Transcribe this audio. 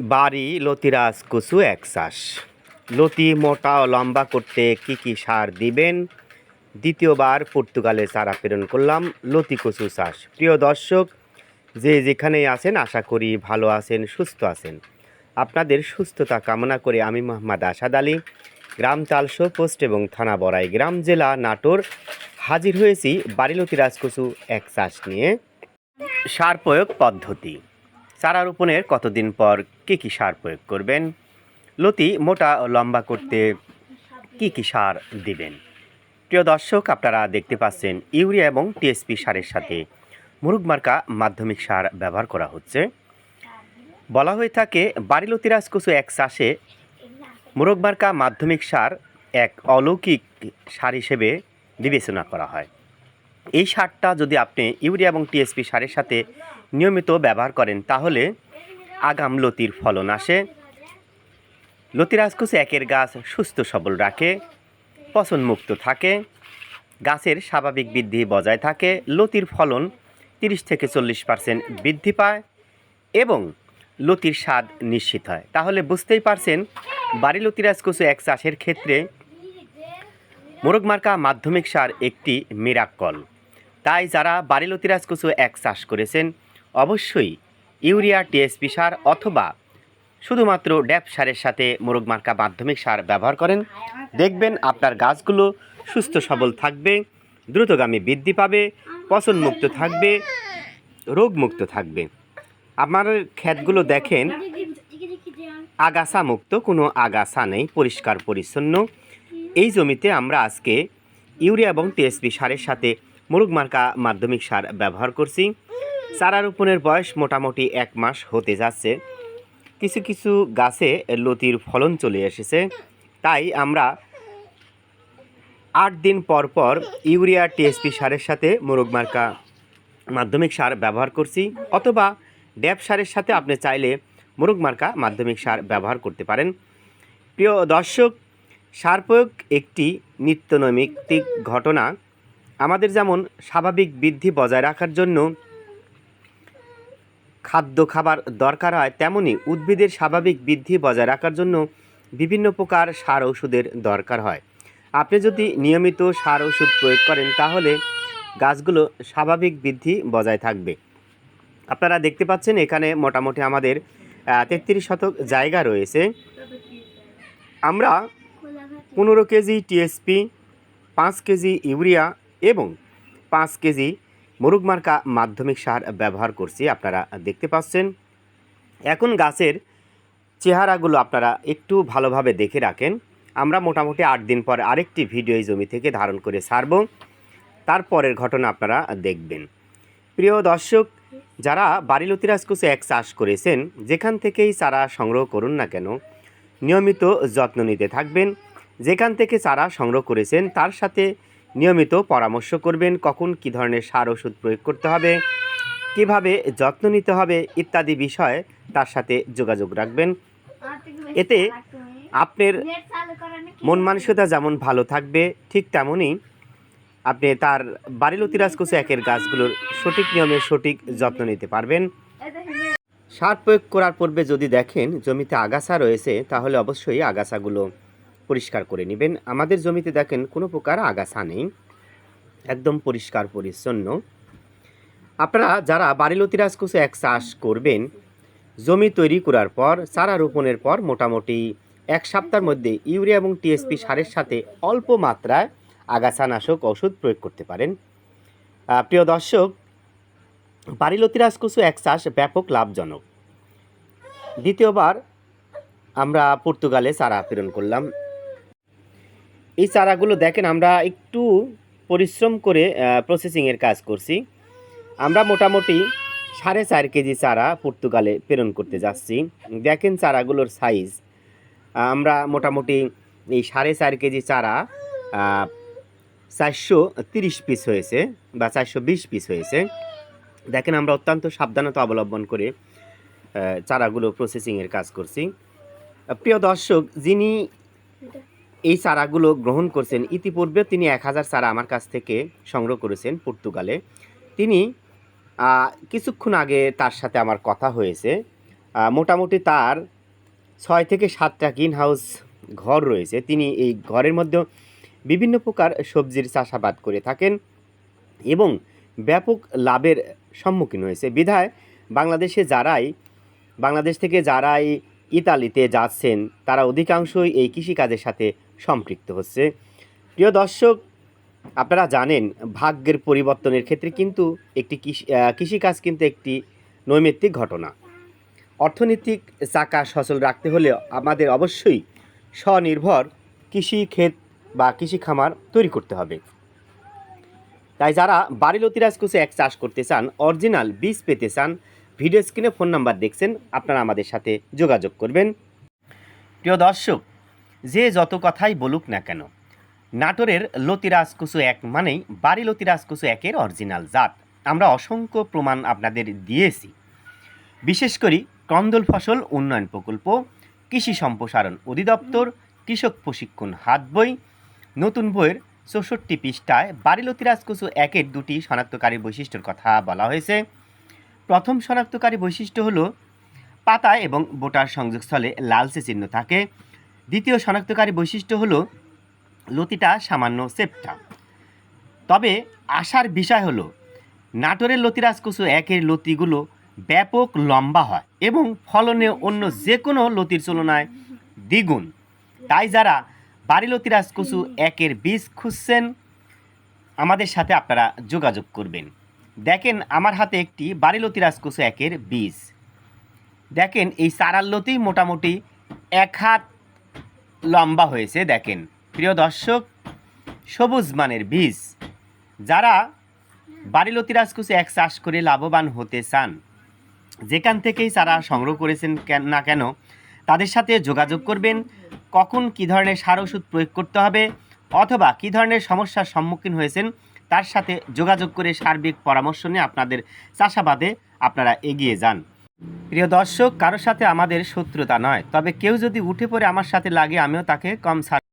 বাড়ি লতিরাজ কচু এক চাষ। লতি মোটা ও লম্বা করতে কি কি সার দিবেন? দ্বিতীয়বার পর্তুগালে চারা প্রেরণ করলাম লতি কচু চাষ। প্রিয় দর্শক, যে যেখানেই আছেন, আশা করি ভালো আছেন, সুস্থ আছেন। আপনাদের সুস্থতা কামনা করে আমি মোহাম্মদ আসাদ আলী, গ্রাম তালশো পোস্ট এবং থানা বড়াই গ্রাম জেলা নাটোর হাজির হয়েছি বাড়িলতি রাজকচু এক চাষ নিয়ে। সার প্রয়োগ পদ্ধতি। চারা রোপণের কতদিন পর কী কী সার প্রয়োগ করবেন? লতি মোটা ও লম্বা করতে কী কী সার দিবেন? প্রিয় দর্শক, আপনারা দেখতে পাচ্ছেন ইউরিয়া এবং টিএসপি সারের সাথে মুরুগমার্কা মাধ্যমিক সার ব্যবহার করা হচ্ছে। বলা হয়ে থাকে বাড়িলতি রাজকচু এক চাষে মুরগমার্কা মাধ্যমিক সার এক অলৌকিক সার হিসেবে বিবেচনা করা হয়। এই সারটা যদি আপনি ইউরিয়া এবং টিএসপি সারের সাথে নিয়মিত ব্যবহার করেন, তাহলে আগাম লতির ফলন আসে। লতিরাজকুচ একের গাছ সুস্থ সবল রাখে পচনমুক্ত থাকে, গাছের স্বাভাবিক বৃদ্ধি বজায় থাকে, লতির ফলন তিরিশ থেকে চল্লিশ পার্সেন্ট বৃদ্ধি পায় এবং লতির স্বাদ নিশ্চিত হয়। তাহলে বুঝতেই পারছেন, বাড়ি লতিরাজকুচু এক চাষের ক্ষেত্রে মোরগমার্কা মাধ্যমিক সার একটি মিরাক্কল তাই যারা বাড়িলতি রাজকুচু এক চাষ করেছেন, অবশ্যই ইউরিয়া, টিএসপি সার অথবা শুধুমাত্র ড্যাপ সারের সাথে মোরগমার্কা মাধ্যমিক সার ব্যবহার করেন। দেখবেন আপনার গাছগুলো সুস্থ, সবল থাকবে, দ্রুতগামী বৃদ্ধি পাবে, পচনমুক্ত থাকবে, রোগমুক্ত থাকবে। আমার ক্ষেতগুলো দেখেন, আগাছা মুক্ত, কোনো আগাছা নেই, পরিষ্কার, পরিচ্ছন্ন। এই জমিতে আমরা আজকে ইউরিয়া এবং টিএসপি সারের সাথে মুরুগমার্কা মাধ্যমিক সার ব্যবহার করছি। চারা রোপণের বয়স মোটামুটি এক মাস হতে যাচ্ছে। কিছু কিছু গাছে লতির ফলন চলে এসেছে। তাই আমরা আট দিন পর পর ইউরিয়া, টিএসপি সারের সাথে মুরুগমার্কা মাধ্যমিক সার ব্যবহার করছি। অথবা ড্যাপ সারের সাথে আপনি চাইলে মুরুগমার্কা মাধ্যমিক সার ব্যবহার করতে পারেন। প্রিয় দর্শক, সার প্রয়োগ একটি নিত্যনৈমিত্তিক ঘটনা। আমাদের যেমন স্বাভাবিক বৃদ্ধি বজায় রাখার জন্য খাদ্য, খাবার দরকার হয়, তেমনি উদ্ভিদের স্বাভাবিক বৃদ্ধি বজায় রাখার জন্য বিভিন্ন প্রকার সার ওষুধের দরকার হয়। আপনি যদি নিয়মিত সার ওষুধ প্রয়োগ করেন, তাহলে গাছগুলো স্বাভাবিক বৃদ্ধি বজায় থাকবে। আপনারা দেখতে পাচ্ছেন, এখানে মোটামুটি আমাদের তেত্রিশ শতক জায়গা রয়েছে। আমরা পনেরো কেজি টিএসপি, পাঁচ কেজি ইউরিয়া এবং পাঁচ কেজি মুরুগমার্কা মাধ্যমিক সার ব্যবহার করছি আপনারা দেখতে পাচ্ছেন। এখন গাছের চেহারাগুলো আপনারা একটু ভালোভাবে দেখে রাখেন। আমরা মোটামুটি আট দিন পর আরেকটি ভিডিও এই জমি থেকে ধারণ করে ছাড়ব তারপরের ঘটনা আপনারা দেখবেন। প্রিয় দর্শক, যারা বাড়িলতি রাজকুচে এক চাষ করেছেন, যেখান থেকেই চারা সংগ্রহ করুন না কেন, নিয়মিত যত্ন নিতে থাকবেন। যেখান থেকে চারা সংগ্রহ করেছেন, তার সাথে নিয়মিত পরামর্শ করবেন কখন কী ধরনের সার ওষুধ প্রয়োগ করতে হবে, কীভাবে যত্ন নিতে হবে ইত্যাদি বিষয়ে তার সাথে যোগাযোগ রাখবেন। এতে আপনার মন মানসিকতা যেমন ভালো থাকবে, ঠিক তেমনই আপনি তার বাড়িলতি রাজকুচু একের গাছগুলোর সঠিক নিয়মে সঠিক যত্ন নিতে পারবেন। সার প্রয়োগ করার পূর্বে যদি দেখেন জমিতে আগাছা রয়েছে, তাহলে অবশ্যই আগাছাগুলো পরিষ্কার করে নেবেন। আমাদের জমিতে দেখেন কোনো প্রকার আগাছা নেই। একদম পরিষ্কার, পরিচ্ছন্ন। আপনারা যারা বাড়িলতি রাজকুচু এক চাষ করবেন, জমি তৈরি করার পর, চারা রোপণের পর মোটামুটি এক সপ্তাহের মধ্যে ইউরিয়া এবং টিএসপি সারের সাথে অল্প মাত্রায় আগাছানাশক ওষুধ প্রয়োগ করতে পারেন। প্রিয় দর্শক, বাড়িলতি রাজকুচু এক চাষ ব্যাপক লাভজনক। দ্বিতীয়বার আমরা পর্তুগালে চারা প্রেরণ করলাম। এই চারাগুলো দেখেন, আমরা একটু পরিশ্রম করে প্রসেসিংয়ের কাজ করছি। আমরা মোটামুটি সাড়ে চার কেজি চারা পর্তুগালে প্রেরণ করতে যাচ্ছি। দেখেন চারাগুলোর সাইজ আমরা মোটামুটি এই সাড়ে চার কেজি চারা চারশো তিরিশ পিস হয়েছে বা চারশো বিশ পিস হয়েছে। দেখেন, আমরা অত্যন্ত সাবধানতা অবলম্বন করে চারাগুলো প্রসেসিংয়ের কাজ করছি। প্রিয় দর্শক, যিনি এই চারাগুলো গ্রহণ করছেন। ইতিপূর্বে তিনি এক হাজার চারা আমার কাছ থেকে সংগ্রহ করেছেন পর্তুগালে। তিনি কিছুক্ষণ আগে তার সাথে আমার কথা হয়েছে। মোটামুটি তার ছয় থেকে সাতটা গ্রিন হাউস ঘর রয়েছে। তিনি এই ঘরের মধ্যে বিভিন্ন প্রকার সবজির চাষাবাদ করে থাকেন এবং ব্যাপক লাভের সম্মুখীন হয়েছে। বিধায় বাংলাদেশে যারাই, বাংলাদেশ থেকে যারাই ইতালিতে যাচ্ছেন, তারা অধিকাংশই এই কৃষিকাজের সাথে সম্পৃক্ত হচ্ছে। প্রিয় দর্শক, আপনারা জানেন, ভাগ্যের পরিবর্তনের ক্ষেত্রে কিন্তু একটি কৃষিকাজ কিন্তু একটি নৈমিত্তিক ঘটনা। অর্থনৈতিক চাকা সচল রাখতে হলে আমাদের অবশ্যই স্বনির্ভর কৃষি ক্ষেত বা কৃষি খামার তৈরি করতে হবে। তাই যারা বাড়ি লতিরাজ কুচে এক চাষ করতে চান, অরিজিনাল বীজ পেতে চান, ভিডিও স্ক্রিনে ফোন নাম্বার দেখছেন, আপনারা আমাদের সাথে যোগাযোগ করবেন। প্রিয় দর্শক যে যত কথাই বলুক না কেন, নাটোরের লতিরাজ কুচু এক মানেই বাড়ি লতিরাজ কুচু একের অরিজিনাল জাত। আমরা অসংখ্য প্রমাণ আপনাদের দিয়েছি। বিশেষ করে কন্দল ফসল উন্নয়ন প্রকল্প, কৃষি সম্প্রসারণ অধিদপ্তর, কৃষক প্রশিক্ষণ হাত বই, নতুন বইয়ের চৌষট্টি পৃষ্ঠায় বাড়িলতিরাজ কুচু একের দুটি শনাক্তকারী বৈশিষ্ট্যের কথা বলা হয়েছে। প্রথম শনাক্তকারী বৈশিষ্ট্য হলো, পাতা এবং বোটার সংযোগস্থলে লালচে চিহ্ন থাকে। দ্বিতীয় শনাক্তকারী বৈশিষ্ট্য হলো লতিটা সামান্য সেপ্টা। তবে আশার বিষয় হলো, নাটোরের লতিরাজ কুচু একের লতিগুলো ব্যাপক লম্বা হয় এবং ফলনে অন্য যে কোনো লতির তুলনায় দ্বিগুণ। তাই যারা বাড়ি লতিরাজ কচু একের বীজ খুঁজছেন, আমাদের সাথে আপনারা যোগাযোগ করবেন। দেখেন আমার হাতে একটি বাড়িলতিরাজ কচু একের বীজ। দেখেন এই চারার লতি মোটামুটি এক হাত লম্বা হয়েছে, দেখেন। প্রিয় দর্শক, সবুজ মানের বীজ। যারা বাড়িলতিরাজ কুচু এক চাষ করে লাভবান হতে চান, যেখান থেকেই চারা সংগ্রহ করেছেন কেন- না কেন, তাদের সাথে যোগাযোগ করবেন। কখন কী ধরনের সার ওষুধ প্রয়োগ করতে হবে অথবা কী ধরনের সমস্যার সম্মুখীন হয়েছেন, তার সাথে যোগাযোগ করে সার্বিক পরামর্শ নিয়ে আপনাদের চাষাবাদে আপনারা এগিয়ে যান। প্রিয় দর্শক, কারোর সাথে আমাদের শত্রুতা নয়। তবে কেউ যদি উঠে পড়ে আমার সাথে লাগে, আমিও তাকে কম ছাড়